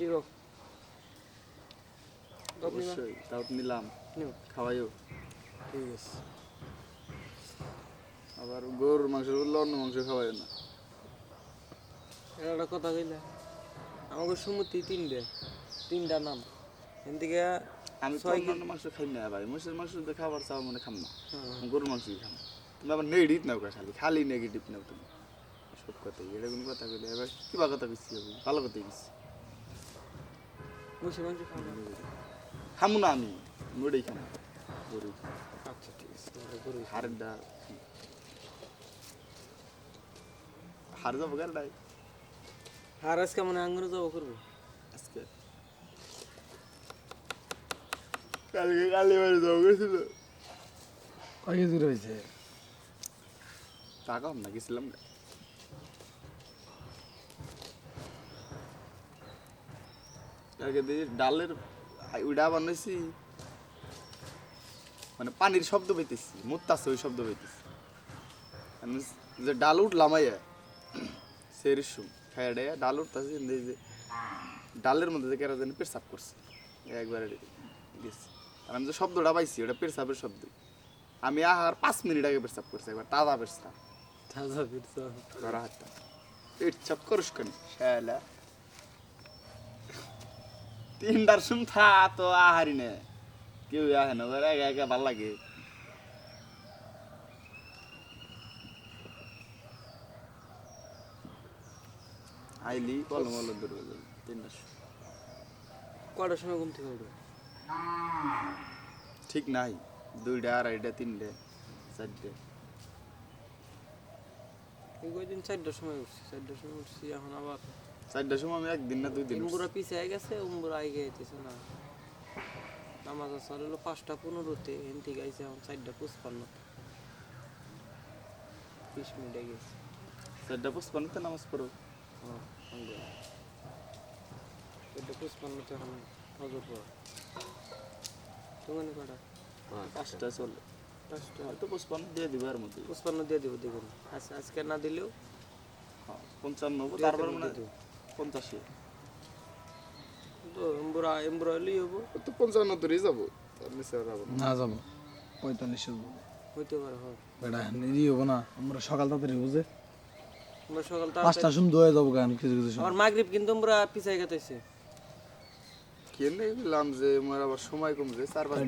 কি গো? অবশ্যই তাও নিলাম। খাওয়াইও। ঠিক আছে। আবার গরুর মাংস বললে অন্য মাংস খাওয়াইও না। একটা কথা কইলা আমাকে সুমতি তিনটে তিনটা নাম। এখান থেকে আমি ছয় অন্যান্য মাংস খাই না ভাই মোষের মাংস তো খাবার চাও মনে খাম না। হ্যাঁ, গরুর মাংসই খাম। তুমি আবার নেগেটিভ নাও খালি খালি নেগেটিভ নাও তুমি। সব কথাই এটা কোনো কথা কইলে এবার কিবা কথা কইছি ভালো কথাই কইছি। মুসি মাংস খাব না। খামু না আমি মোটেই খাম গরু। আচ্ছা ঠিক আছে খাও। হারের ডাল। হার যাব গালটাই আর আজকে মনে আঙ্গুরে যাব করব। আজকে? কালকে কালি বাড়ি যাব গেছিল। কয় কেজি রয়েছে টাকা না গেছিলাম না কালকে দিয়ে ডালের উইডা বানাইছি। মানে পানির শব্দ পাইতেছি মুত্তাছে ওই শব্দ পাইতেছি। আমি যে ডাল উঠলাম আইয়া সেরিসুম খাইয়া ডাইয়া ডাল উঠতেছি যে ডালের মধ্যে যে কেরা জানি পেরসাপ করছে একবারে গেছে। আর আমি যে শব্দটা পাইছি ওটা পেরসাপের শব্দ। আমি আহার পাঁচ মিনিট আগে পেরসাপ করছি একবার তাজা পেরসাপ। তাজা ফিরছো ধরা হাতটা পেট চাপ করিস কেন? তিনটার শুন থা তো আহারি নে। কেউ আহে না ওরা একা একা ভালো লাগে। আইলি কলম যাবে তিনটার সময়। কটার সময় ঘুম থেকে উঠবে? ঠিক নাই দুইটা আড়াইটা তিনটে চারটে। এই কয়দিন চারটার সময় উঠছি চারটার সময় উঠছি এখন আবার চারটার সময় আমি একদিন না দুই দিন। উঠছি। পিছিয়ে গেছে উমবুরা আগে যেতেছে না। নামাজ আসর হলো পাঁচটা পনেরোতে এন থেকে আইসে এখন চারটা পঁচপান্ন বিশ মিনিটে গেছে। চারটা পুষ্পান্নতে নামাজ পড়ো। হ্যাঁ চারটা পঁচপান্নতে এখন নজর পড়া। তুমি কটা পাঁচটা। চলে। পাঁচটা। হয়তো পুষ্পান্ন দিয়ে দিবে আর মধ্যে। পঁচপান্ন দিয়ে দেবো দেখুন। আজ আজকে না দিলেও হ্যাঁ, পঞ্চান্ন তারপর মানে। পঞ্চাশি। তো এমবুরা এমবুরা হলেই হব। তো পঞ্চান্ন ধরেই যাব। তার নিচে আর যাব না। না যাব। পঁয়তাল্লিশ হইতে পারে হয়। বেটা নিরি হব না। আমরা সকাল তাড়াতাড়ি বুঝে আমরা সকাল তাড়াতাড়ি সময় দোয়া যাব কেন কিছু কিছু আমার মাগরিব কিন্তু আমরা পিছাই গেতেছে। কেন বললাম যে আমার আবার সময় কমছে চার পাঁচ